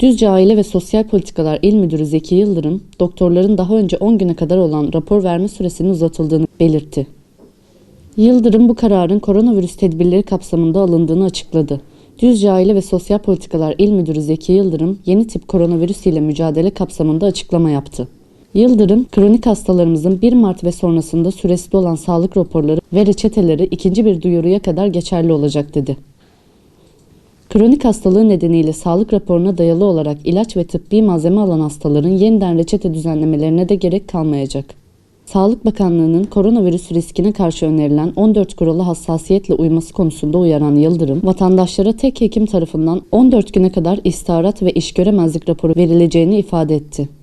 Düzce Aile ve Sosyal Politikalar İl Müdürü Zeki Yıldırım, doktorların daha önce 10 güne kadar olan rapor verme süresinin uzatıldığını belirtti. Yıldırım bu kararın koronavirüs tedbirleri kapsamında alındığını açıkladı. Düzce Aile ve Sosyal Politikalar İl Müdürü Zeki Yıldırım, yeni tip koronavirüs ile mücadele kapsamında açıklama yaptı. Yıldırım, kronik hastalarımızın 1 Mart ve sonrasında süresi dolan sağlık raporları ve reçeteleri ikinci bir duyuruya kadar geçerli olacak dedi. Kronik hastalığı nedeniyle sağlık raporuna dayalı olarak ilaç ve tıbbi malzeme alan hastaların yeniden reçete düzenlemelerine de gerek kalmayacak. Sağlık Bakanlığı'nın koronavirüs riskine karşı önerilen 14 kurala hassasiyetle uyması konusunda uyaran Yıldırım, vatandaşlara tek hekim tarafından 14 güne kadar istiharat ve iş göremezlik raporu verileceğini ifade etti.